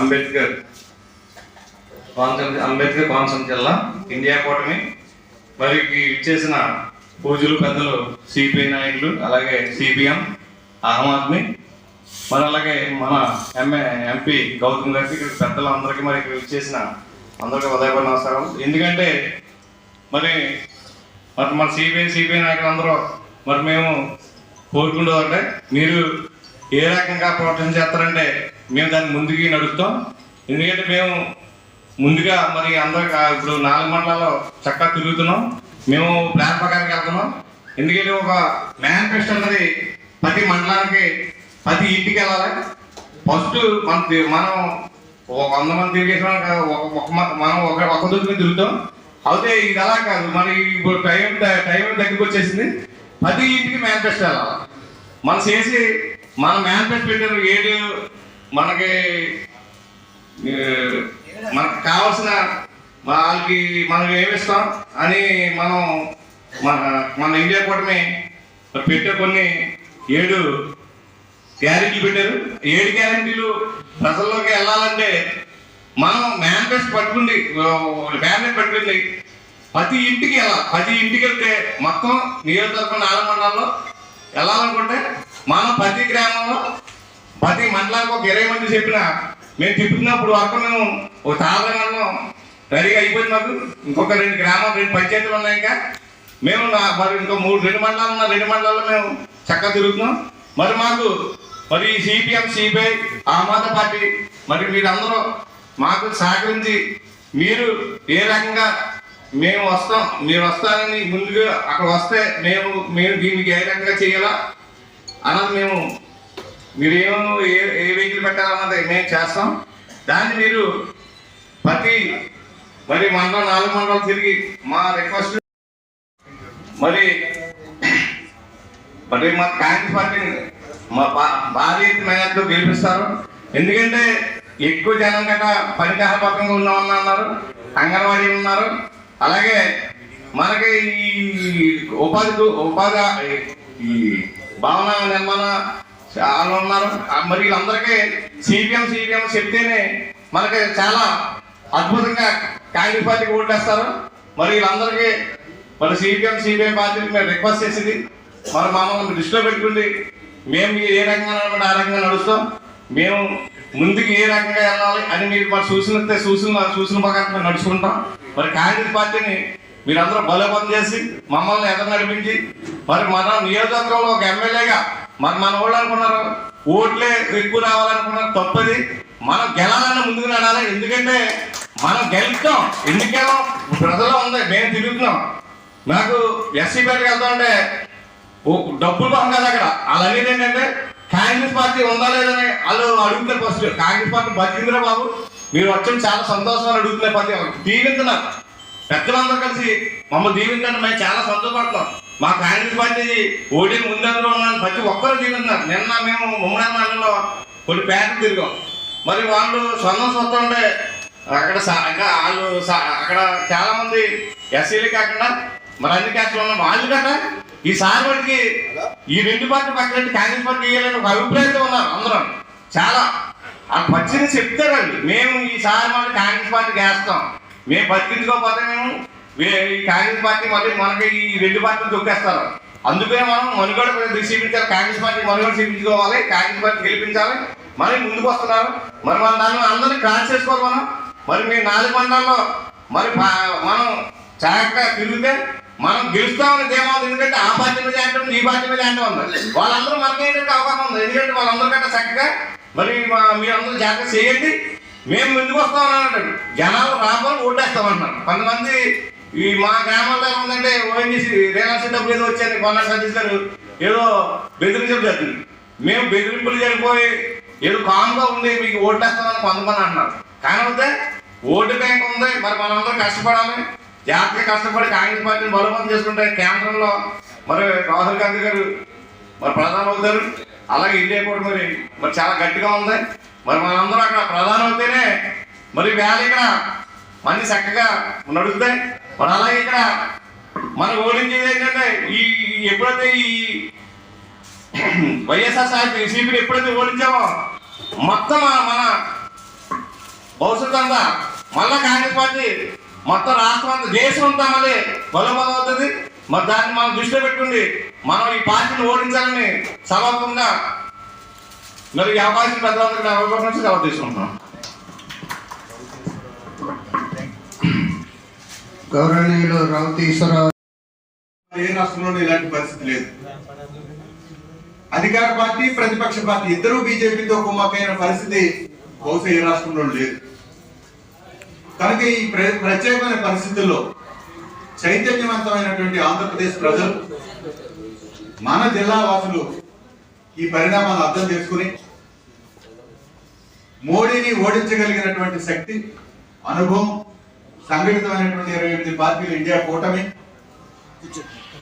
అంబేద్కర్. కోనసీమ అంబేద్కర్ కోనసీమ జిల్లా ఇండియా కూటమి. మరి ఇచ్చేసిన పూజలు పెద్దలు సిపిఐ నాయకులు అలాగే సిపిఎం ఆమ్ ఆద్మీ. మరి అలాగే మన ఎంఏ ఎంపీ గౌతమ్ గారికి ఇక్కడ పెద్దలు అందరికీ మరి ఇక్కడ ఇచ్చేసిన అందరికీ ఉదయపడి నమస్కారం. ఎందుకంటే మరి మరి మన సిపిఐ సిపిఐ నాయకులు అందరూ మరి మేము కోరుకుంటుందంటే మీరు ఏ రకంగా ప్రోత్సహం చేస్తారంటే మేము దాన్ని ముందుకి నడుస్తాం ఎందుకంటే మేము ముందుగా మరి అందరూ ఇప్పుడు నాలుగు మండలాల్లో చక్కగా తిరుగుతున్నాం. మేము ప్లాన్ ప్రకారం వెళ్తున్నాం. ఎందుకంటే ఒక మేనిఫెస్టో అన్నది ప్రతి మండలానికి ప్రతి ఇంటికి వెళ్ళాలి? ఫస్ట్ మన మనం ఒక వంద మంది తిరిగేసిన ఒక ఒక మనం ఒక ఒక దొరికి తిరుగుతాం. అయితే ఇది అలా కాదు. మరి ఇప్పుడు టైం టైం దగ్గరికి వచ్చేసింది. ప్రతి ఇంటికి మేనిఫెస్టో వెళ్ళాలి? మనం చేసి మన మేనిఫెస్టో పెట్టిన ఏడు మనకి మనకు కావాల్సిన వాళ్ళకి మనం ఏమిస్తాం అని మనం మన మన ఇండియా కూటమి పెట్టే కొన్ని ఏడు గ్యారెంటీలు పెట్టారు. ఏడు గ్యారెంటీలు ప్రజల్లోకి వెళ్ళాలంటే మనం మేనిఫెస్టో పట్టుకుంది మేనిఫెస్టో పట్టుకుంది ప్రతి ఇంటికి వెళ్ళాలి. ప్రతి ఇంటికి వెళ్తే మొత్తం నియోజకవర్గం నాలుగు మండలాల్లో వెళ్ళాలనుకుంటే మనం ప్రతి గ్రామంలో ప్రతి మండలానికి ఒక ఇరవై మంది చెప్పిన మేము తిప్పుతున్నప్పుడు వరకు మేము ఒక మండలం రెడీగా అయిపోయింది మాకు. ఇంకొక రెండు గ్రామాలు రెండు పంచాయతీలు ఉన్నాయి ఇంకా. మేము మరి ఇంకో మూడు రెండు మండలాలు ఉన్న రెండు మండలాల్లో మేము చక్కగా తిరుగుతున్నాం. మరి మాకు మరి CPM CPI Aam Aadmi party మరి మీరందరూ మాకు సహకరించి మీరు ఏ రకంగా మేము వస్తాం మీరు వస్తారని ముందుగా అక్కడ వస్తే మేము మేము దీనికి ఏ రకంగా చేయాలా అన్నది మేము మీరు ఏమో ఏ ఏ వెహికల్ పెట్టాలన్నది మేము చేస్తాం. దాన్ని మీరు ప్రతి మరి మండలం నాలుగు మండలం తిరిగి మా రిక్వెస్ట్ మరి మరి మా కాంగ్రెస్ పార్టీని మా భారీ మేనతో గెలిపిస్తారు. ఎందుకంటే ఎక్కువ జనం గట్ట పరికారపత్రంగా ఉన్నామని అన్నారు. అంగన్వాడీ ఉన్నారు. అలాగే మనకి ఈ ఉపాధి ఉపాధి ఈ భవన నిర్మాణ చాలా ఉన్నారు. మరి వీళ్ళందరికీ సిపిఎం సిపిఎం చెప్తేనే మనకి చాలా అద్భుతంగా కాంగ్రెస్ పార్టీకి ఓట్లేస్తారు. మరి వీళ్ళందరికీ మరి సిపిఎం సిపిఎం పార్టీకి మేము రిక్వెస్ట్ చేసింది. మరి మమ్మల్ని దృష్టిలో పెట్టుకుంది మేము ఏ రకంగా ఆ రకంగా నడుస్తాం. మేము ముందుకు ఏ రకంగా వెళ్ళాలి అని మీరు మరి సూచన సూచన సూచన ప్రకారం మేము నడుచుకుంటాం. మరి కాంగ్రెస్ పార్టీని మీరందరూ బలోపేతం చేసి మమ్మల్ని ఎదురు నడిపించి మరి మన నియోజకవర్గంలో ఒక ఎమ్మెల్యేగా మరి మన వాళ్ళు అనుకున్నారు. ఓట్లే ఎక్కువ రావాలనుకున్నారు. తప్పది. మనం గెలాలని ముందుకు నడాలి ఎందుకంటే మనం గెలుస్తాం. ఎందుకేమో ప్రజల్లో ఉంది. మేము తిరుగుతున్నాం. నాకు ఎస్సీ పేటకి వెళ్తామంటే ఓ డబ్బులు బాగా కదా అక్కడ. వాళ్ళన్నీ ఏంటంటే కాంగ్రెస్ పార్టీ ఉందా లేదని వాళ్ళు అడుగుతారు ఫస్ట్ కాంగ్రెస్ పార్టీ బతికిందిరా బాబు. మీరు వచ్చి చాలా సంతోషంగా అడుగుతున్నారు ప్రతి ఒక్కరు దీవిస్తున్నారు పెద్దలందరూ కలిసి మమ్మల్ని దీవించండి. మేము చాలా సంతోషపడుతున్నాం. మా కాంగ్రెస్ పార్టీ ఓడి ముందంలో ఉన్నాను. ప్రతి ఒక్కరు దీవిస్తున్నారు నిన్న మేము ముమ్మడి మండలంలో కొన్ని పేటలు తిరిగాం. మరి వాళ్ళు సొంతం ఉంటే అక్కడ ఇంకా వాళ్ళు అక్కడ చాలా మంది ఎస్సీలు కాకుండా మరి అన్ని క్యాస్ట్లు ఉన్న వాళ్ళు కదా. ఈసారి వాటికి ఈ రెండు పార్టీ పక్కన కాంగ్రెస్ పార్టీ వేయాలని ఒక అభిప్రాయంతో ఉన్నారు అందరం. చాలా. ఆ పచ్చిని చెప్తారండి. మేము ఈసారి మళ్ళీ కాంగ్రెస్ పార్టీకి వేస్తాం. మేము బతికించుకోకపోతే మేము ఈ కాంగ్రెస్ పార్టీ మళ్ళీ మనకి ఈ రెండు పార్టీలు తొక్కేస్తారు. అందుకే మనం మనుగడ చూపించాలి కాంగ్రెస్ పార్టీ మనుగడ చూపించుకోవాలి. కాంగ్రెస్ పార్టీ గెలిపించాలి. మరి ముందుకు వస్తున్నారు. మరి మన దాన్ని అందరినీ క్రాస్ చేసుకోవాలి మనం. మరి మీ నాలుగు మండలాల్లో మరి మనం చక్కగా తిరిగితే మనం గెలుస్తామని దేవాలి ఎందుకంటే ఆ పార్టీ మీద అంటే ఈ పార్టీ మీద అంటే ఉంది. వాళ్ళందరూ మనకి ఏంటంటే అవకాశం ఉంది. ఎందుకంటే వాళ్ళందరికంటే చక్కగా మరి మీరందరూ జాగ్రత్త చేయండి. మేము ముందుకు వస్తామని అన్నాడు జనాలు రాబోని ఓటేస్తామన్నారు కొంతమంది ఈ మా గ్రామంలో ఏముందంటే ఓఎన్జీసీ రేలాసి డబ్బులు ఏదో వచ్చారు కొన్నా సతీష్ గారు ఏదో బెదిరించడం జరిగింది. మేము బెదిరింపులు జరిగిపోయి ఏదో కామ్గా ఉంది మీకు ఓటేస్తామని కొంతమంది అంటున్నారు. కానీ అయితే ఓటు బ్యాంక్ ఉంది మరి మనందరం కష్టపడాలి. జాగ్రత్తగా కష్టపడి కాంగ్రెస్ పార్టీని బలవంతం చేసుకుంటే కేంద్రంలో మరి రాహుల్ గాంధీ గారు మరి ప్రధాని అవుతారు. అలాగే ఇండియా కూడా మరి మరి చాలా గట్టిగా ఉంది. మరి మనందరూ అక్కడ ప్రధాని అవుతేనే మరి వేళ ఇక్కడ మంది చక్కగా నడుస్తాయి. మరి అలాగే ఇక్కడ మనం ఓడించేది ఏంటంటే ఈ ఎప్పుడైతే ఈ వైఎస్ఆర్ సిపిని ఎప్పుడైతే ఓడించామో మొత్తం మన- భవిష్యత్ భవిష్యత్తు అంతా మళ్ళా కాంగ్రెస్ పార్టీ మొత్తం రాష్ట్రం అంతా దేశం అంతా మళ్ళీ బలోబలం అవుతుంది. మరి దాన్ని మనం దృష్టిలో పెట్టుకుంది మనం ఈ పార్టీని ఓడించాలని సభాత్మకంగా మరి ఈ అవకాశం పెద్దలందరికీ అవకాశం నుంచి తీసుకుంటున్నాం. గౌరవనీయులు రావుతి రాష్ట్రంలో ఏ రాష్ట్రంలోనూ ఇలాంటి పరిస్థితి లేదు. అధికార పార్టీ ప్రతిపక్ష పార్టీ ఇద్దరూ బీజేపీతో కుమ్మకైన పరిస్థితి బహుశా ఏ రాష్ట్రంలో లేదు. కనుక ఈ ప్ర- ప్రత్యేకమైన పరిస్థితుల్లో చైతన్యవంతమైనటువంటి ఆంధ్రప్రదేశ్ ప్రజలు మన జిల్లా వాసులు ఈ పరిణామాలు అర్థం చేసుకుని మోడీని ఓడించగలిగినటువంటి శక్తి అనుభవం సంఘటితమైనటువంటి ఇరవై ఎనిమిది పార్టీలు ఇండియా కూటమి.